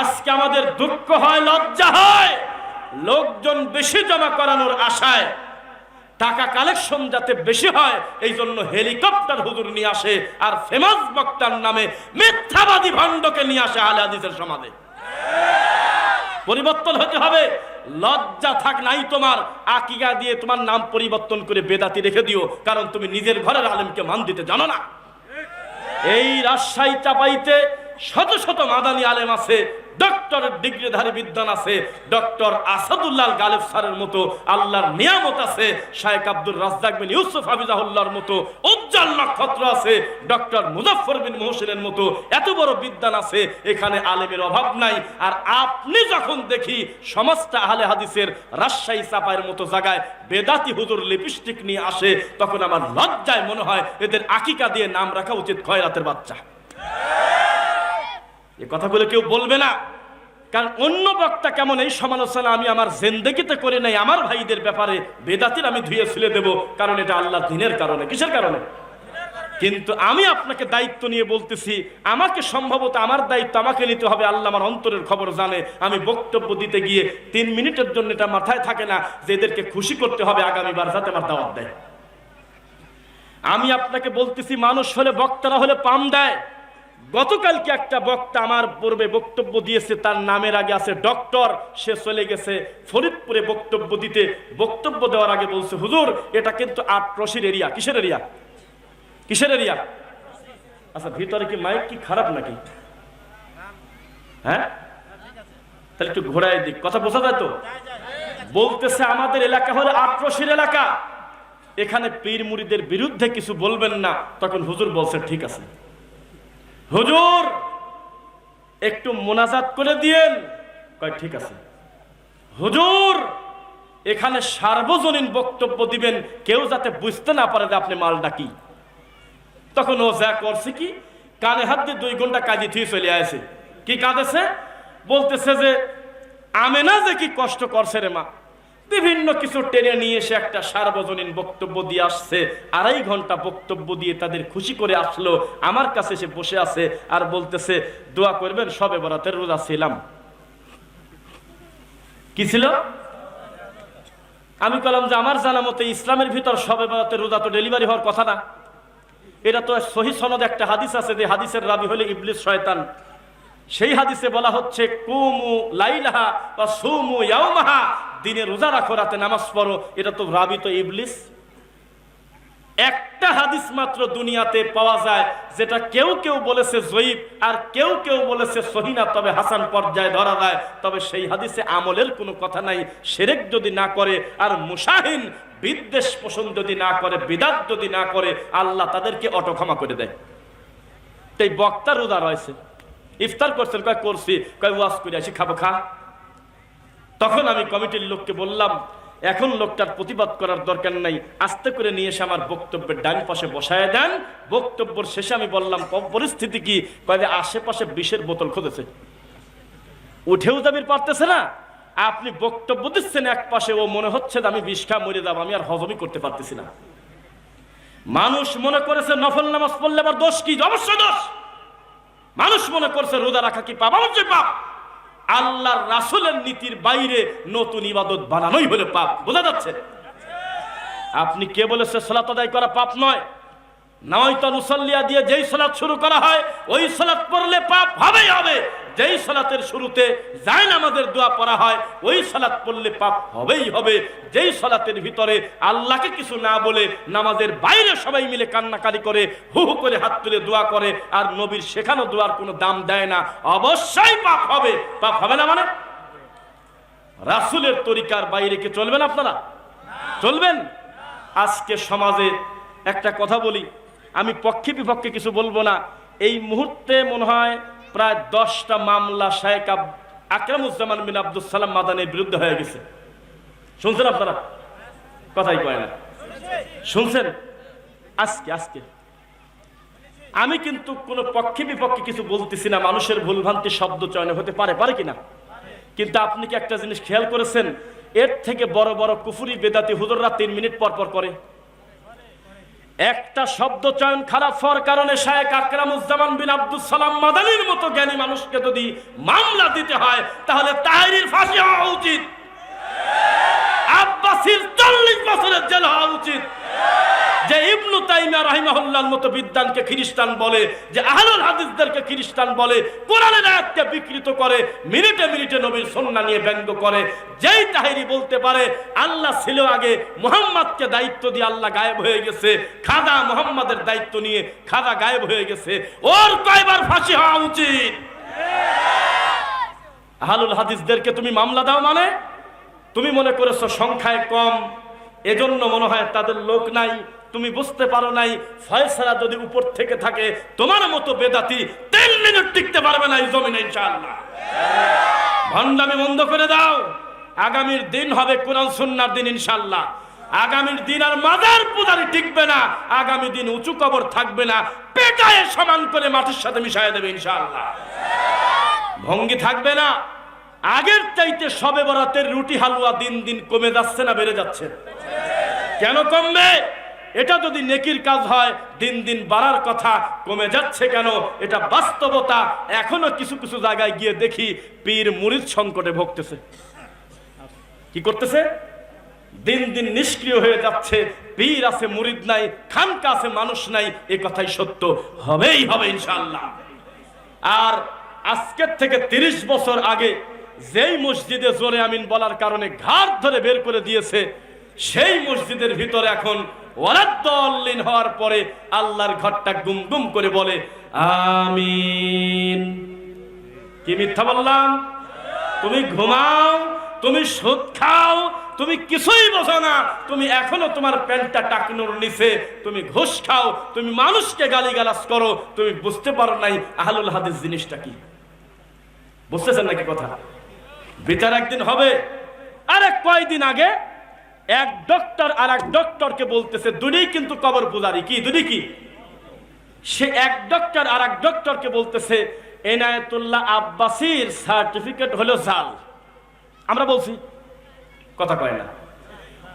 আজকে আমাদের দুঃখ হয়, লজ্জা হয়। লোকজন বেশি জমা করানোর আশায় টাকা কালেকশন যাতে বেশি হয় এই জন্য হেলিকপ্টার হুজুর নিয়ে আসে আর ফেমাস বক্তার নামে মিথ্যাবাদী ভণ্ডকে নিয়ে আসে আলে হাদিসের সমাজে। পরিবর্তন হতে হবে। লজ্জা থাক নাই তোমার, আকিকা দিয়ে তোমার নাম পরিবর্তন করে বেদাতি রেখে দিও, কারণ তুমি নিজের ঘরের আলেমকে মান দিতে জানো না। এই রাজশাহী চাপাইতে শত শত মাদানি আলেম আছে, ডক্টরের ডিগ্রিধারী বিদ্যান আছে, ডক্টর আসাদুল্লাহ গালেব স্যারের মতো আল্লাহর নিয়ামত আছে শায়েক আব্দুল রাজ্জাক বিন ইউসুফ হাফিজাহুল্লাহর মতো উজ্জ্বল নক্ষত্র আছে, ডক্টর মুজাফফর বিন মোহসিনের মতো এত বড় বিদ্যান আছে, এখানে আলেমের অভাব নাই। আর আপনি যখন দেখি সমস্ত আহলে হাদিসের রাজশাহী চাপায়ের মতো জায়গায় বেদাতি হুজুর লিপস্টিক নিয়ে আসে, তখন আমার লজ্জায় মনে হয় এদের আকিকা দিয়ে নাম রাখা উচিত খয়রাতের বাচ্চা। এ কথাগুলো কেউ বলবে না। কারণ অন্য বক্তা কেমন এই সমালোচনা আমি আমার জেন্দেগিতে করে নাই, আমার ভাইদের ব্যাপারে বেদাতির আমি ধুয়ে ফেলে দেব, কারণ এটা আল্লাহ দিনের কারণে। কিসের কারণে? কিন্তু আমি আপনাকে দায়িত্ব নিয়ে বলতেছি, আমাকে সম্ভবত আমার দায়িত্ব আমাকে নিতে হবে, আল্লাহ আমার অন্তরের খবর জানে। আমি বক্তব্য দিতে গিয়ে তিন মিনিটের জন্য এটা মাথায় থাকে না যে এদেরকে খুশি করতে হবে আগামীবার, যাতে আমার দাওয়াত দেয়। আমি আপনাকে বলতেছি, মানুষ হলে বক্তারা হলে পাম দেয়। গতকালকে একটা বক্তা আমার পূর্বে বক্তব্য দিয়েছে, তার নামের আগে আছে ডক্টর, সে চলে গেছে ফরিদপুরে বক্তব্য দিতে। বক্তব্য দেওয়ার আগে বলছে, হুজুর, এটা কিন্তু আটরশির এরিয়া কিসের এরিয়া কিসের এরিয়া আচ্ছা ভিতরে কি মাইক কি খারাপ নাকি? হ্যাঁ? তাহলে একটু ঘোরায় দিক। কথা বোঝা যায় তো? বলতেছে, আমাদের এলাকা হলো আটরশির এলাকা। এখানে পীর মুড়িদের বিরুদ্ধে কিছু বলবেন না। তখন হুজুর বলছে, ঠিক আছে। হুজুর, একটু মোনাজাত করে দিয়েন। কয়, ঠিক আছে। হুজুর, এখানে সার্বজনীন বক্তব্য দিবেন, কেউ যাতে বুঝতে না পারে যে আপনি মালটা কি। তখন ও যা করছে কি, কানে হাত দিয়ে দুই ঘণ্টা কাজে থুয়ে চলে আসে। কি কাঁদেছে? বলতেছে যে, আমেনা যে কি কষ্ট করছে রে মা। বিভিন্ন কিছু টেনে নিয়ে এসে একটা সার্বজনীন বক্তব্য দিয়ে আসছে। আড়াই ঘণ্টা বক্তব্য দিয়ে তাদের খুশি করে আসলো। আমার কাছে এসে বসে আছে আর বলতেছে, দোয়া করবেন, সবে বরাতের রোজা ছিলাম। কি ছিল? আমি কলাম যে আমার জানা মতে ইসলামের ভিতর সবে বরাতের রোজা তো ডেলিভারি হওয়ার কথা না। এটা তো সহি সনদ একটা হাদিস আছে যে হাদিসের রাবি হলে ইবলিস শয়তান। সেই হাদিসে বলা হচ্ছে, কুমু লাইলাহা বা সুমু ইয়াউমাহা দিনে রোজা রাখো, রাতে নামাজ পড়ো, এটা তো রাবি তো ইবলিস। একটা হাদিস মাত্র দুনিয়াতে পাওয়া যায়, যেটা কেউ কেউ বলেছে জয়ীব, আর কেউ কেউ বলেছে সহিনা তবে হাসান পর্যায়ে ধরা যায়। তবে সেই হাদিসে আমলের কোনো কথা নাই, সেরেক যদি না করে, আর মুসাহিন বিদ্বেষ পোষণ যদি না করে, বিদাত যদি না করে, আল্লাহ তাদেরকে অটো ক্ষমা করে দেয়। তাই বক্তা রোজা রয়েছে। ইফতার করছেন, কয়, করছি। কয়, ওয়াজ করে আসি, খাব, খা। তখন আমি কমিটির লোককে বললাম, এখন লোকটার প্রতিবাদ করার দরকার নাই, আস্তে করে নিয়ে এসে আমার বক্তব্যের ডান পাশে বসায় দেন। বক্তব্যের শেষে আমি বললাম পরিস্থিতি কি? কয় আশেপাশে বিষের বোতল খুঁজেছে। উঠেও যাবির পারতেছে না। আপনি বক্তব্য দিচ্ছেন এক পাশে, ও মনে হচ্ছে আমি বিষ মরে যাব, আমি আর হজমই করতে পারতেছি না। মানুষ মনে করেছে নফল নামাজ পড়লে আবার দোষ কি? অবশ্যই দোষ। মানুষ মনে করছে রোদা রাখা কি পাপ? অবশ্যই পাপ। আল্লাহর রাসুলের নীতির বাইরে নতুন ইবাদত বানানোই হলো পাপ। বোঝা যাচ্ছে? আপনি কে বলেছে সলাত আদায় করা পাপ নয়? নয়তো মুসল্লিয়া দিয়ে যেই সালাত শুরু করা হয়, ওই সালাত পড়লে পাপ হবেই হবে। যেই সালাতের শুরুতে যায় আমাদের দোয়া পড়া হয়, ওই সালাত পড়লে পাপ হবেই হবে। যেই সালাতের ভিতরে আল্লাহকে কিছু না বলে নামাজের বাইরে সবাই মিলে কান্নাকারি করে, হু হু করে হাত তুলে দোয়া করে, আর নবীর শেখানো দোয়ার কোনো দাম দেয় না। অবশ্যই পাপ হবে। পাপ হবে না মানে? রাসূলের তরিকার বাইরে কি চলবেন আপনারা? চলবেন? আজকে সমাজে একটা কথা বলি। আমি পক্ষে বিপক্ষে কিছু বলব না। এই মুহূর্তে মনে হয় প্রায় দশটা মামলা আব আকরামুজ্জামান বিন আব্দুল সালাম মাদানের বিরুদ্ধে হয়ে গেছে। শুনছেন আপনারা? কথাই কয় না। শুনছেন? আজকে আজকে। আমি কিন্তু কোনো পক্ষে বিপক্ষে কিছু বলতেছি না। মানুষের ভুলভ্রান্তি শব্দ চয়নে হতে পারে পারে কিনা কিন্তু আপনি কি একটা জিনিস খেয়াল করেছেন? এর থেকে বড় বড় কুফুরি বেদাতি হুজুররা তিন মিনিট পর পর করে। একটা শব্দ চয়ন খারাপ হওয়ার কারণে শায়েক আকরামুজ্জামান বিন আব্দুল সালাম মাদানির মতো জ্ঞানী মানুষকে যদি মামলা দিতে হয়, তাহলে তাহিরির ফাঁসি হওয়া উচিত। আব্বাসির চল্লিশ বছরের জেল হওয়া উচিত। তাইমিয়া রাহিমাহুল্লাহর মতো বিদ্যানকে খ্রিস্টান বলে, যে আহলুল হাদিসদেরকে খ্রিস্টান বলে কোরআনের আয়াতকে বিকৃত করে, মিনিটে মিনিটে নবীর সন্না নিয়ে ব্যঙ্গ করে, যেই তাহিরি বলতে পারে, আল্লাহ ছিল আগে মুহাম্মদকে দায়িত্ব দিয়ে আল্লাহ গায়েব হয়ে গেছে, খাদা মুহাম্মাদের দায়িত্ব নিয়ে খাদা গায়েব হয়ে গেছে, ওর কয়বার ফাঁসি হওয়া উচিত। আহলুল হাদিসদেরকে তুমি মামলা দাও মানে? তুমি মনে করেছ সংখ্যায় কম এজন্য মনে হয় তাদের লোক নাই, তুমি বুঝতে পারো নাই, ফয়সালা যদি উপর থেকে থাকে, তোমার মতো বেদাতি তিন মিনিট টিকতে পারবে না এই জমিনে, ইনশাআল্লাহ। ভণ্ডামি বন্ধ করে দাও। আগামীর দিন হবে কোরআন সুন্নার দিন, ইনশাআল্লাহ। আগামীর দিন আর মাদার পূজারি টিকবে না, আগামী দিন উঁচু কবর থাকবে না, পেটায় সমান করে মাটির সাথে মিশাই দেবে, ইনশাআল্লাহ। ভঙ্গি থাকবে না। আগের চাইতে সবে বরাতের রুটি হালুয়া দিন দিন কমে যাচ্ছে না, বেড়ে যাচ্ছে। কেন কমবে? এটা যদি নেকির কাজ হয়, দিন দিন বাড়ার কথা, কমে যাচ্ছে কেন? এটা বাস্তবতা। এখনও কিছু কিছু জায়গায় গিয়ে দেখি পীর মুরিদ সংকটে ভুগতেছে। কি করতেছে? দিন দিন নিষ্ক্রিয় হয়ে যাচ্ছে। পীর আছে, মুরিদ নাই, খানকা আছে, মানুষ নাই। এ কথাই সত্য। হবেই হবে ইনশাআল্লাহ। আর আজকের থেকে ৩০ বছর আগে যেই মসজিদে জোরে আমিন বলার কারণে ঘাট ধরে বের করে দিয়েছে সেই মসজিদের ভিতরে এখন ওয়ারাদ্দল্লিন হওয়ার পরে আল্লাহর ঘরটা গুম গুম করে বলে, আমিন। কি মিথ্যা বললাম? তুমি ঘুমাও, তুমি সুদ খাও, তুমি কিছুই বোঝো না, তুমি এখনও তোমার প্যান্টটা টাকনোর নিচে, তুমি ঘুষ খাও, তুমি মানুষকে গালিগালাজ করো, তুমি বুঝতে পারো নাই আহলুল হাদিস জিনিসটা কি। বুঝতেছেন নাকি কথা? বিচার একদিন হবে। আরে কয়দিন আগে এক ডক্টর আর এক ডক্টরকে বলতেছে দুটোই কিন্তু কবর পূজারি কি দুটি কি? সে এক ডক্টর আর এক ডক্টরকে বলতেছে, এনায়েতুল্লাহ আব্বাসির সার্টিফিকেট হলো জাল। আমরা বলছি, কথা কয় না।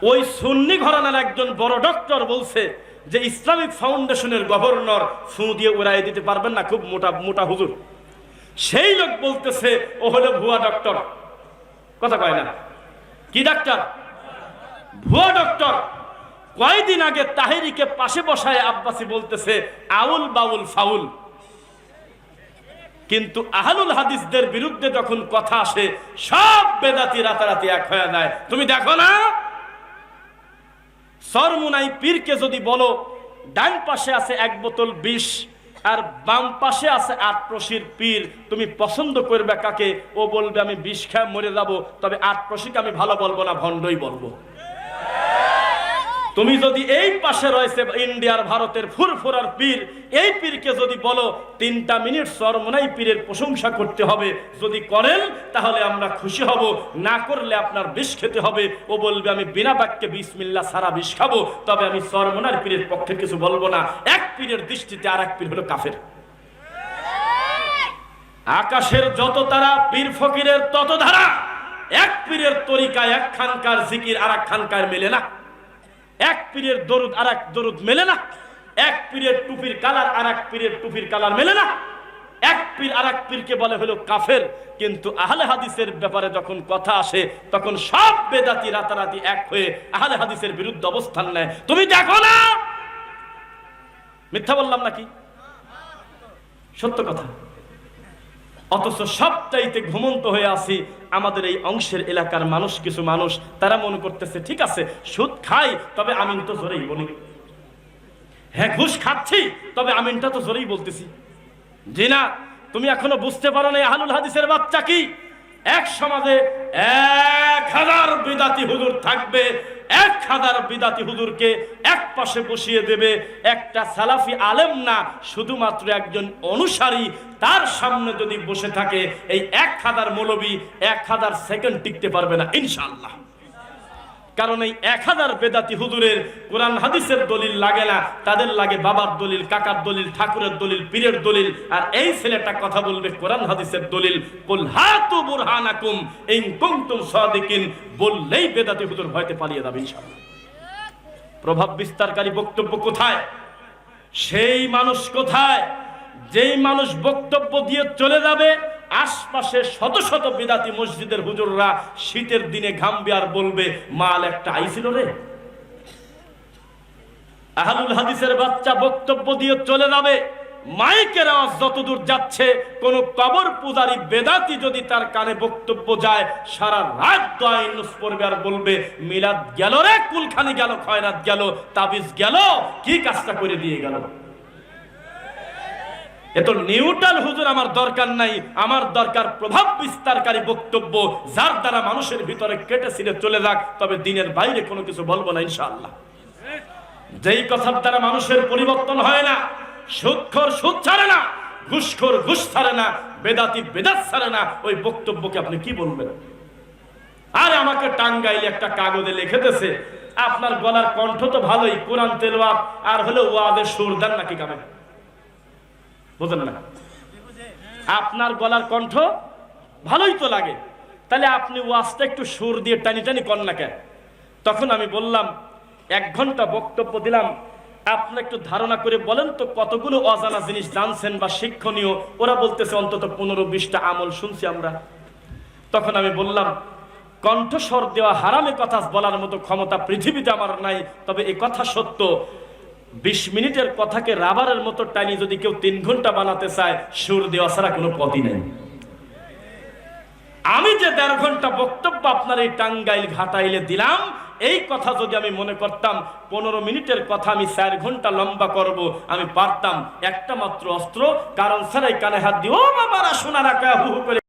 ওই সুন্নি ঘরানার একজন বড় ডক্টর বলছে যে, ইসলামিক ফাউন্ডেশনের গভর্নর ফু দিয়ে উড়াই দিতে পারবেন না, খুব মোটা মোটা হুজুর। সেই লোক বলতেছে, ও হলো ভুয়া ডক্টর কথা কয় না। কি ডাক্তার ভুয়া ডক্টর কয়েকদিন আগে তাহেরিকে পাশে বসায় আব্বাসি বলতেছে, আউল বাউল ফাউল। কিন্তু আহলুল হাদিসদের বিরুদ্ধে যখন কথা আসে, সব বেদাতি রাতারাতি এক হয়ে যায়। তুমি দেখো না? সরমুনাই পীরকে যদি বলো, ডান পাশে আছে এক বোতল বিষ আর বাম পাশে আছে আট প্রশির পীর, তুমি পছন্দ করবে কাকে? ও বলবে, আমি বিষ খেয়ে মরে যাব, তবে আট প্রশিকে আমি ভালো বলব না, ভণ্ডই বলব। তুমি যদি এই পাশে রয়েছে ইন্ডিয়ার ভারতের ফুরফুরার পীর, এই পীরকে যদি বলো, তিনটা মিনিট সরমনাই পীরের প্রশংসা করতে হবে, যদি করেন, তাহলে আমরা খুশি হব। না করলে আপনার বিষ খেতে হবে। ও বলবে, আমি বিনা বাক্যে বিসমিল্লা সারা বিষ খাব, তবে আমি সরমনার পীরের পক্ষে কিছু বলব না। এক পীরের দৃষ্টিতে আর এক পীর হলো কাফের। আকাশের যত তারা, পীর ফকিরের তত ধারা। এক পীরের তরিকায় এক খানকার জিকির আর এক খানকার মেলে না। এক পীরের দরুদ আর এক দরুদ মেলে না। এক পীরের টুপির কালার আর এক পীরের টুপির কালার মেলে না। এক পীর আর এক পীরকে বলে হলো কাফের। কিন্তু আহলে হাদিসের ব্যাপারে যখন কথা আসে, তখন সব বেদাতি রাতারাতি এক হয়ে আহলে হাদিসের বিরুদ্ধে অবস্থান নেয়। তুমি দেখো না! মিথ্যা বললাম নাকি? সত্য কথা। অথচ সবটাইতে ঘুমন্ত হয়ে আসি আমাদের এই অংশের এলাকার মানুষ, কিছু মানুষ, তারা মনে করতেছে, ঠিক আছে, সুদ খাই, তবে আমিন তো জোরেই বলি। হ্যাঁ ঘুষ খাচ্ছি, তবে আমিনটা তো জোরেই বলতেছি। জি না তুমি এখনও বুঝতে পারো না আহলুল হাদিসের বাচ্চা কি? এক সমাজে এক হাজার বিদাতি হুজুর থাকবে এক হাজার বিদাতি হুজুরকে এক পাশে বসিয়ে দেবে। একটা সালাফি আলেম না, শুধুমাত্র একজন অনুসারী, তার সামনে যদি বসে থাকে, এই এক হাজার মৌলবী এক হাজার সেকেন্ড টিকতে পারবে না ইনশাল্লাহ কারণ এই এক হাজার বেদাতি হুজুরের কোরআন হাদিসের দলিল লাগে না। তাদের লাগে বাবার দলিল, কাকার দলিল, ঠাকুরের দলিল, পীরের দলিল। আর এই ছেলেটা কথা বলবে কোরআন হাদিসের দলিল। কুল হাতু বুরহানাকুম ইন কুনতুম সাদিকিন। বললেই বেদাতি হুজুর হয়তো পালিয়ে যাবে ইনশাআল্লাহ। প্রভাব বিস্তারকারী বক্তব্য কোথায়? সেই মানুষ কোথায়? যেই মানুষ বক্তব্য দিয়ে চলে যাবে আশপাশে শত শত বিদাতি মসজিদের হুজুররা শীতের দিনে ঘামবে আর বলবে, মাল একটা আইছিল রে। আহলুল হাদিসের বাচ্চা বক্তব্য দিয়ে চলে যাবে। মাইকের আওয়াজ যতদূর যাচ্ছে, কোন কবর পূজারি বেদাতি যদি তার কানে বক্তব্য যায়, সারা রাত দোয়া ইউনুস পড়বে আর বলবে, মিলাদ গেল রে, কুলখানি গেল, খয়রাত গেল, তাবিজ গেল, কি কাজটা করে দিয়ে গেল? এত নিউট্রাল হুজুর আমার দরকার নাই। আমার দরকার প্রভাব বিস্তারকারী বক্তব্য, যার দ্বারা মানুষের ভিতরে কেটে ছিঁড়ে চলে যাক, তবে দিনের বাইরে কোনো কিছু বলব না ইনশাআল্লাহ। যেই কথার দ্বারা মানুষের পরিবর্তন হয় না, সুৎখর সুদ ছাড়ে না, ঘুষখোর ঘুষ ছাড়ে না, বেদাতি বেদাত ছাড়ে না, ওই বক্তব্যকে আপনি কি বলবেন? আর আমাকে টাঙ্গাইলে একটা কাগজে লিখেতেছে আপনার গলার কণ্ঠ তো ভালোই, কোরআন তেলওয়াত, আর হলো ওয়াদের সুর দেন নাকি কামে? বুঝলেন না? আপনার গলার কণ্ঠ ভালোই তো লাগে। তাহলে আপনি ওয়াজটা একটু সুর দিয়ে টানি টানি কর না কেন? তখন আমি বললাম, এক ঘণ্টা বক্তব্য দিলাম। আপনি একটু ধারণা করে বলেন তো কতগুলো অজানা জিনিস জানছেন বা শিক্ষণীয়? ওরা বলতেছে, অন্তত পনেরো বিশটা আমল শুনছি আমরা। তখন আমি বললাম, কণ্ঠস্বর দেওয়া হারামে কথা বলার মতো ক্ষমতা পৃথিবীতে আমার নাই, তবে এই কথা সত্য। বিশ মিনিটের কথাকে রাবারের মতো টানি যদি কেউ তিন ঘণ্টা বানাতে চায়, সুর দেওয়া ছাড়া কোনো পথই নেই। আমি যে দেড় ঘণ্টা বক্তব্য আপনার এই টাঙ্গাইল ঘাটাইলে দিলাম, এই কথা যদি আমি মনে করতাম, পনেরো মিনিটের কথা আমি চার ঘণ্টা লম্বা করব, আমি পারতাম। একটা মাত্র অস্ত্র, কারণ ছাড়াই কানে হাত দিয়ে, ও বাবারা, শোনা রাখা হু, করে